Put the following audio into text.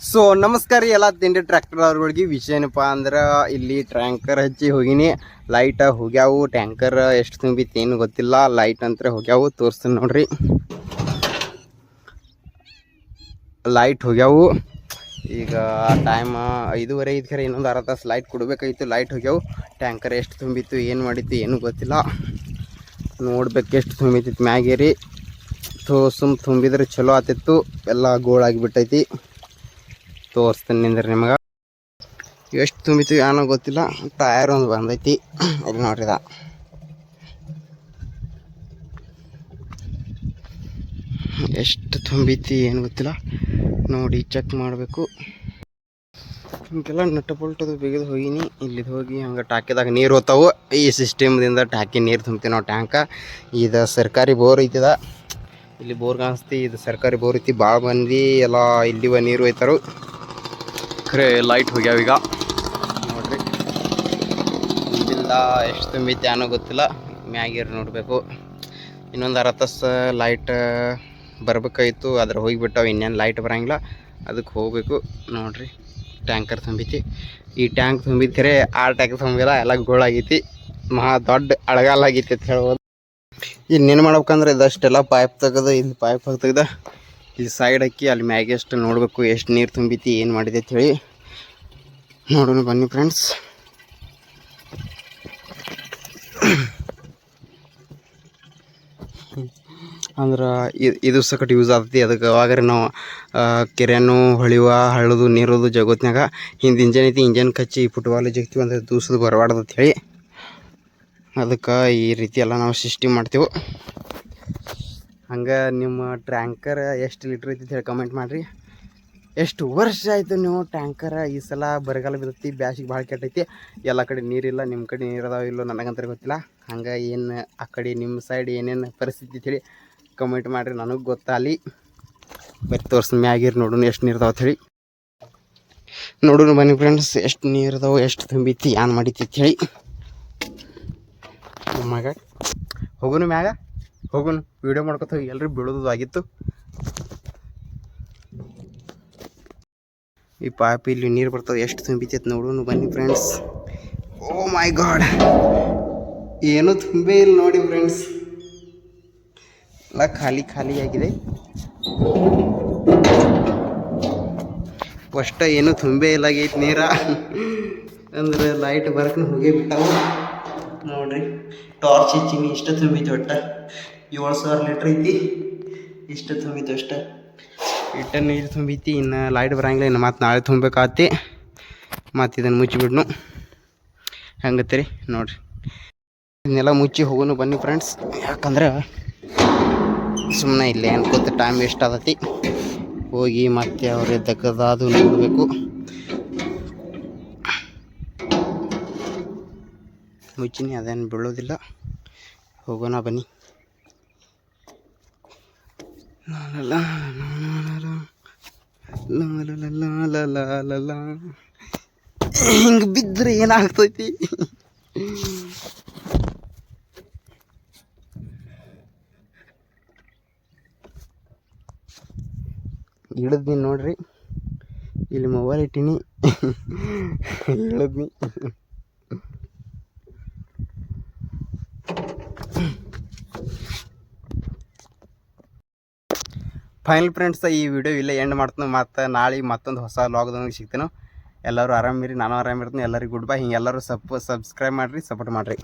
So ನಮಸ್ಕಾರ ಎಲ್ಲ ತಿಂಡಿ ಟ್ರ್ಯಾಕ್ಟರ್ ಅವ್ರಗಳಿಗೆ ವಿಷಯ ಏನಪ್ಪ ಅಂದ್ರೆ, ಇಲ್ಲಿ ಟ್ಯಾಂಕರ್ ಹಚ್ಚಿ ಹೋಗಿನಿ. ಲೈಟ್ ಹೋಗ್ಯಾವು. ಟ್ಯಾಂಕರ್ ಎಷ್ಟು ತುಂಬಿತ್ತು ಏನು ಗೊತ್ತಿಲ್ಲ. ಲೈಟ್ ಅಂತ ಹೋಗ್ಯಾವು. ತೋರಿಸ್ತೀನಿ ನೋಡ್ರಿ. ಲೈಟ್ ಹೋಗ್ಯಾವು. ಈಗ ಟೈಮ್ ಐದೂವರೆ ಐದು ಖರೆ ಇನ್ನೊಂದು ಅರ್ಧ ತಾಸು ಲೈಟ್ ಕೊಡಬೇಕಾಗಿತ್ತು ಲೈಟ್ ಹೋಗ್ಯಾವು. ಟ್ಯಾಂಕರ್ ಎಷ್ಟು ತುಂಬಿತ್ತು, ಏನು ಮಾಡಿತ್ತು ಏನು ಗೊತ್ತಿಲ್ಲ. ನೋಡ್ಬೇಕು ಎಷ್ಟು ತುಂಬಿತ್ತು ಮ್ಯಾಗೇರಿ ಥೋ ಸುಮ್ ತುಂಬಿದ್ರೆ ಚಲೋ ಆತಿತ್ತು. ಎಲ್ಲ ಗೋಳಾಗಿಬಿಟ್ಟೈತಿ ತೋರಿಸ್ತೀನಿ ನಿಂದ್ರಿ ನಿಮಗೆ. ಎಷ್ಟು ತುಂಬಿತು ಏನೋ ಗೊತ್ತಿಲ್ಲ. ಟಯರ್ ಒಂದು ಬಂದೈತಿ. ಇಲ್ಲಿ ನೋಡ್ರಿದ ಎಷ್ಟು ತುಂಬಿತಿ ಏನು ಗೊತ್ತಿಲ್ಲ. ನೋಡಿ ಚೆಕ್ ಮಾಡಬೇಕು. ಹಿಂಗೆಲ್ಲ ನಟ್ಟ ಪೊಲ್ಟದು ಬಿಗಿದು ಹೋಗಿನಿ. ಇಲ್ಲಿದು ಹೋಗಿ ಹಂಗೆ ಟಾಕಿದಾಗ ನೀರು ಹೋತಾವು. ಈ ಸಿಸ್ಟಮ್ದಿಂದ ಟಾಕಿ ನೀರು ತುಂಬ್ತೀವಿ ನಾವು ಟ್ಯಾಂಕ. ಇದು ಸರ್ಕಾರಿ ಬೋರ್ ಐತಿದ. ಇಲ್ಲಿ ಬೋರ್ ಕಾಣಿಸ್ತಿ. ಇದು ಸರ್ಕಾರಿ ಬೋರ್ ಐತಿ. ಭಾಳ ಮಂದಿ ಎಲ್ಲ ಇಲ್ಲಿವ ನೀರು ಒಯ್ತಾರು ಖರೆ ಲೈಟ್ ಹೋಗ್ಯಾವ ಈಗ. ನೋಡ್ರಿ. ಇಲ್ಲ ಎಷ್ಟು ತುಂಬೈತಿ ಏನೋ ಗೊತ್ತಿಲ್ಲ. ಮ್ಯಾಗಿರ್ ನೋಡಬೇಕು. ಇನ್ನೊಂದು ಅರ ತಾಸು ಲೈಟ್ ಬರ್ಬೇಕಾಯ್ತು. ಅದ್ರ ಹೋಗಿಬಿಟ್ಟಾವ ಇನ್ನೇನು ಲೈಟ್ ಬರಂಗಿಲ್ಲ. ಅದಕ್ಕೆ ಹೋಗಬೇಕು. ನೋಡ್ರಿ ಟ್ಯಾಂಕರ್ ತುಂಬಿತಿ. ಈ ಟ್ಯಾಂಕ್ ತುಂಬಿದ್ರೆ ಆ ಟ್ಯಾಂಕ್ ತುಂಬಿಲ್ಲ, ಎಲ್ಲ ಗೋಳಾಗೈತಿ. ಮಹಾ ದೊಡ್ಡ ಅಳಗಾಲ ಆಗೈತಿ ಅಂತ ಹೇಳ್ಬೋದು. ಇನ್ನೇನು ಮಾಡ್ಬೇಕಂದ್ರೆ ಇದಷ್ಟೆಲ್ಲ ಪೈಪ್ ತೆಗೆದು ಇಲ್ಲಿ ಪೈಪ್ ತೆಗ್ದ ಇಲ್ಲಿ ಸೈಡ್ ಹಾಕಿ, ಅಲ್ಲಿ ಮ್ಯಾಗೆ ಎಷ್ಟು ನೋಡಬೇಕು, ಎಷ್ಟು ನೀರು ತುಂಬಿತಿ, ಏನು ಮಾಡಿದೆ ಹೇಳಿ ನೋಡೋಣ ಬನ್ನಿ ಫ್ರೆಂಡ್ಸ್ ಅಂದ್ರೆ ಇದು ಸಕಟ್ ಯೂಸ್ ಆಗ್ತೈತಿ. ಅದಕ್ಕೆ ಅವಾಗ್ರೆ ನಾವು ಕೆರೆಯನ್ನು ಹೊಳಿವ, ಹಳ್ಳದು, ನೀರೋದು ಜಗತ್ತಿನಾಗ ಹಿಂದೆ ಇಂಜನ್ ಐತಿ ಇಂಜನ್ ಕಚ್ಚಿ ಫುಟ್ಬಾಲ್ ಜಗ್ತೀವಿ ಅಂದ್ರೆ ದೂಸದು ಬರಬಾರ್ದು ಹೇಳಿ. ಅದಕ್ಕೆ ಈ ರೀತಿ ಎಲ್ಲ ನಾವು ಸೃಷ್ಟಿ ಮಾಡ್ತೇವೆ. ಹಂಗೆ ನಿಮ್ಮ ಟ್ಯಾಂಕರ್ ಎಷ್ಟು ಲೀಟ್ರ್ ಐತಿ ಅಂತ ಹೇಳಿ ಕಮೆಂಟ್ ಮಾಡಿರಿ. ಎಷ್ಟು ವರ್ಷ ಆಯಿತು ನೀವು ಟ್ಯಾಂಕರ್ ಈ ಸಲ ಬರಗಾಲ ಬಿದ್ದೈತಿ ಬ್ಯಾಸಿಗೆ ಭಾಳ ಕೆಟ್ಟೈತಿ. ಎಲ್ಲ ಕಡೆ ನೀರಿಲ್ಲ ನಿಮ್ಮ ಕಡೆ ನೀರು ಅದಾವ ಇಲ್ಲೋ ನನಗಂತರ ಗೊತ್ತಿಲ್ಲ. ಹಂಗೆ ಏನು ಆ ಕಡೆ ನಿಮ್ಮ ಸೈಡ್ ಏನೇನು ಪರಿಸ್ಥಿತಿ ಅಂತ ಹೇಳಿ ಕಮೆಂಟ್ ಮಾಡಿರಿ, ನನಗೆ ಗೊತ್ತಾಗಲಿ. ಬರೀ ತೋರ್ಸಿ ಮ್ಯಾಗಿರ್ ನೋಡೋಣ ಎಷ್ಟು ನೀರು ಅದಾವ ಹೇಳಿ. ನೋಡೋಣ ಬನ್ನಿ ಫ್ರೆಂಡ್ಸ್ ಎಷ್ಟು ನೀರು ಅದಾವ, ಎಷ್ಟು ತುಂಬಿತಿ, ಏನು ಮಾಡಿತಿ ಅಂತ ಹೇಳಿ. ಮ್ಯಾಗ ಹೋಗೋಣ ಮ್ಯಾಗ? ಹೋಗುನು ವಿಡಿಯೋ ಮಾಡ್ಕೊತ ಹೋಗಿ ಎಲ್ರಿ ಬೀಳೋದು ಈ ಪಾಪಿ ಇಲ್ಲಿ ನೀರು ಬರ್ತದೆ, ಎಷ್ಟು ತುಂಬಿತೈತೆ ನೋಡೋಣ ಬನ್ನಿ ಫ್ರೆಂಡ್ಸ್ ಓ ಮೈ ಗಾಡ್ ಏನೂ ತುಂಬೇ ಇಲ್ಲ ನೋಡಿ ಫ್ರೆಂಡ್ಸ್ ಎಲ್ಲ ಖಾಲಿ ಖಾಲಿ ಆಗಿದೆ. ಫಸ್ಟ್ ಏನು ತುಂಬೇ ಇಲ್ಲ ಆಗೈತೆ ನೀರ. ಅಂದ್ರೆ ಲೈಟ್ ಬರ್ಕೊಂಡು ಹೋಗಿ ಬಿಟ್ಟವು. ನೋಡ್ರಿ ಟಾರ್ಚ್ ಹಚ್ಚಿನಿ, ಇಷ್ಟ ತುಂಬಿತ್ತು ಒಟ್ಟ. ಏಳು ಸಾವಿರ ಲೀಟ್ರ್ ಐತಿ. ಇಷ್ಟು ತುಂಬಿತ್ತು ಅಷ್ಟೇ. ಇಟ್ಟ ನೀರು ತುಂಬಿತ್ತು ಇನ್ನು ಲೈಟ್ ಬರಂಗಿಲ್ಲ, ಇನ್ನು ಮತ್ತು ನಾಳೆ ತುಂಬಬೇಕಾತಿ. ಮತ್ತು ಇದನ್ನು ಮುಚ್ಚಿಬಿಡ್ನು ಹಂಗತ್ತೀರಿ? ನೋಡಿರಿ. ಇದನ್ನೆಲ್ಲ ಮುಚ್ಚಿ ಹೋಗೋನು ಬನ್ನಿ ಫ್ರೆಂಡ್ಸ್ ಯಾಕಂದ್ರೆ ಸುಮ್ಮನೆ ಇಲ್ಲೇ ಕೂತ ಟೈಮ್ ವೇಸ್ಟ್ ಆದತಿ. ಹೋಗಿ ಮತ್ತೆ ಅವ್ರ ಅದು ನೋಡಬೇಕು. ಮುಚ್ಚಿನಿ, ಅದೇನು ಬೀಳೋದಿಲ್ಲ. ಹೋಗೋಣ ಬನ್ನಿ. ಹಿಂಗೆ ಬಿದ್ದರೆ ಏನಾಗ್ತೈತಿ? ಇಳಿದ್ನಿ ನೋಡ್ರಿ. ಇಲ್ಲಿ ಮೊಬೈಲ್ ಇಟ್ಟಿನಿ. ಇಳಿದ್ನಿ. ಫೈನಲ್ ಫ್ರೆಂಡ್ಸ್ ಈ ವಿಡಿಯೋ ಇಲ್ಲೇ ಎಂಡ್ ಮಾಡ್ತೀನಿ. ಮತ್ತು ನಾಳೆ ಮತ್ತೊಂದು ಹೊಸ ಲಾಗ್ದಂಗೆ ಸಿಗ್ತೀನಿ. ಎಲ್ಲರೂ ಆರಾಮಿರಿ, ನಾನು ಆರಾಮಿರ್ತೀನಿ. ಎಲ್ಲರಿಗೂ ಗುಡ್ ಬೈ ಹಿಂಗೆ ಎಲ್ಲರೂ ಸಪ್ ಸಬ್ಸ್ಕ್ರೈಬ್ ಮಾಡಿರಿ ಸಪೋರ್ಟ್ ಮಾಡಿರಿ.